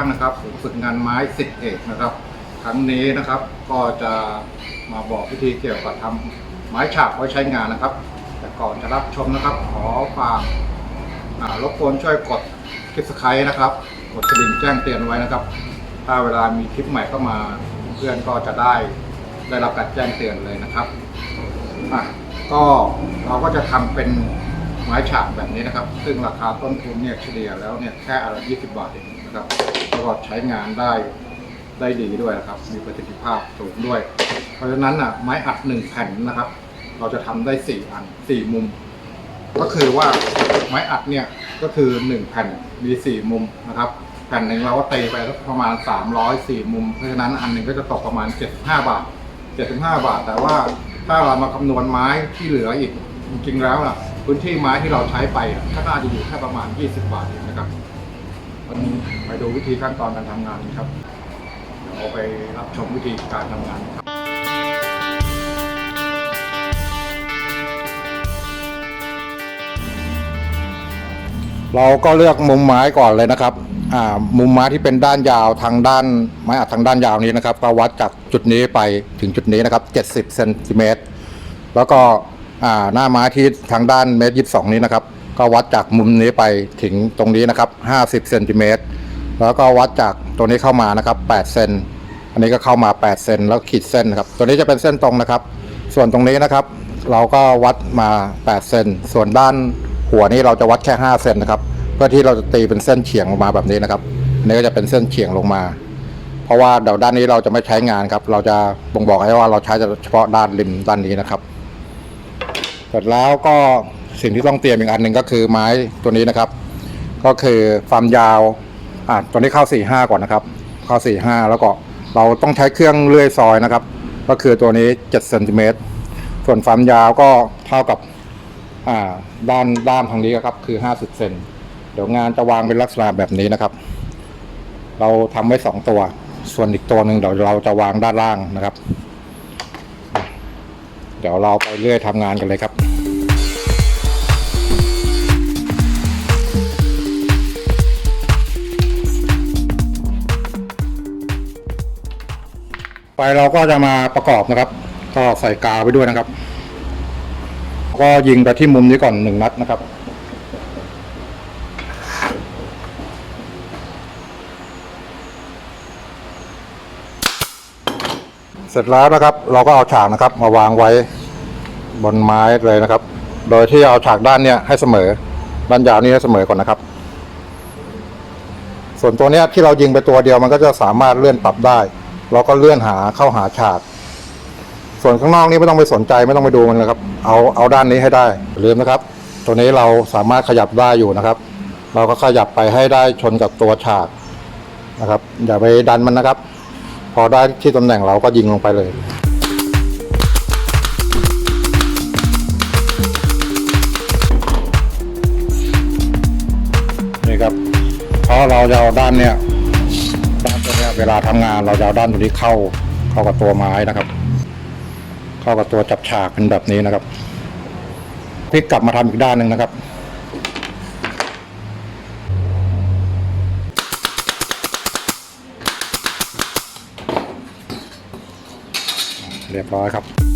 างนะครับผมฝึกงานไม้สิทธิเอกนะครับครั้งนี้นะครับก็จะมาบอกวิธีเกี่ยวกับทำไม้ฉาบไว้ใช้งานนะครับ แต่ก่อนจะรับชมนะครับ ขอฝากรบกวนช่วยกดคลิปสไครต์นะครับ กดกระดิ่งแจ้งเตือนไว้นะครับ ถ้าเวลามีคลิปใหม่เข้ามาเพื่อนก็จะได้ได้รับการแจ้งเตือนเลยนะครับอะก็เราก็จะทำเป็นไม้ฉาบแบบนี้นะครับ ซึ่งราคาต้นทุนเนี่ยเฉลี่ยแล้วเนี่ยแค่อนละ20บาทเอง นะครับแล้วก็ใช้งานได้ได้ดีด้วยนะครับ มีประสิทธิภาพสูงด้วย เพราะฉะนั้นอะไม้อัดหนึ่งแผ่นนะครับ เราจะทำได้สี่อันสี่มุม ก็คือว่าไม้อัดเนี่ยก็คือหนึ่งแผ่นมีสี่มุมนะครับ แผ่นหนึ่งเราก็ตีไปสักประมาณสามร้อยสี่มุม เพราะฉะนั้นอันหนึ่งก็จะตกประมาณเจ็ดห้าบาทเจ็ดห้าบาท แต่ว่าถ้าเรามาคำนวณไม้ที่เหลืออีกจริงๆแล้วน่ะพื้นที่ไม้ที่เราใช้ไปอะก็น่าจะอยู่แค่ประมาณ 20 บาทเองนะครับ วันนี้ไปดูวิธีขั้นตอนการทำงานครับเดี๋ยวเราไปรับชมวิธีการทำงานครับเราก็เลือกมุมไม้ก่อนเลยนะครับ อ่า มุมไม้ที่เป็นด้านยาวทางด้านไม้อัดทางด้านยาวนี้นะครับ ก็วัดจากจุดนี้ไปถึงจุดนี้นะครับ 70เซนติเมตร แล้วก็ อ่า หน้าไม้ที่ทางด้านเมตรยีสองนี้นะครับ ก็วัดจากมุมนี้ไปถึงตรงนี้นะครับ 50เซนติเมตรแล้วก็วัดจากตรงนี้เข้ามานะครับ8เซนอันนี้ก็เข้ามา8เซนแล้วขีดเส้นนะครับ ตัวนี้จะเป็นเส้นตรงนะครับ ส่วนตรงนี้นะครับ เราก็วัดมา8เซนส่วนด้านหัวนี้เราจะวัดแค่5เซนนะครับ เพื่อที่เราจะตีเป็นเส้นเฉียงลงมาแบบนี้นะครับอันนี้ก็จะเป็นเส้นเฉียงลงมา เพราะว่าเดี๋ยวด้านนี้เราจะไม่ใช้งานครับ เราจะบ่งบอกให้ว่าเราใช้เฉพาะด้านริมด้านนี้นะครับ เสร็จแล้วก็ สิ่งที่ต้องเตรียมอีกอันหนึ่งก็คือไม้ตัวนี้นะครับ ก็คือความยาวอะตัวนี้เข้า45ก่อนนะครับ เข้า45แล้วก็เราต้องใช้เครื่องเลื่อยซอยนะครับ ก็คือตัวนี้7เซนติเมตรส่วนความยาวก็เท่ากับอ่าด้านด้านทางนี้ครับคือ 50เซนเดี๋ยวงานจะวางเป็นลักษณะแบบนี้นะครับ เราทำไว้สองตัว ส่วนอีกตัวหนึ่งเดี๋ยวเราจะวางด้านล่างนะครับ เดี๋ยวเราไปเรื่อยทำงานกันเลยครับ ไปเราก็จะมาประกอบนะครับ ก็ใส่กาวไปด้วยนะครับ ก็ยิงไปที่มุมนี้ก่อนหนึ่งนัดนะครับเสร็จแล้วนะครับ เราก็เอาฉากนะครับ มาวางไว้บนไม้เลยนะครับ โดยที่เอาฉากด้านเนี้ยให้เสมอ ด้านยาวนี้ให้เสมอก่อนนะครับ ส่วนตัวเนี้ยที่เรายิงไปตัวเดียวมันก็จะสามารถเลื่อนปรับได้ เราก็เลื่อนหาเข้าหาฉาก ส่วนข้างนอกนี่ไม่ต้องไปสนใจไม่ต้องไปดูมันเลยครับ เอาเอาด้านนี้ให้ได้อย่าลืมนะครับ ตัวนี้เราสามารถขยับได้อยู่นะครับ เราก็ขยับไปให้ได้ชนกับตัวฉากนะครับ อย่าไปดันมันนะครับ พอได้ที่ตำแหน่งเราก็ยิงลงไปเลยนี่ครับเพราะเราจะเอาด้านเนี้ย เวลาทำงานเราจะเอาด้านตัวนี้เข้าเข้ากับตัวไม้นะครับ เข้ากับตัวจับฉากเป็นแบบนี้นะครับพลิกกลับมาทำอีกด้านหนึ่งนะครับเรียบร้อยครับ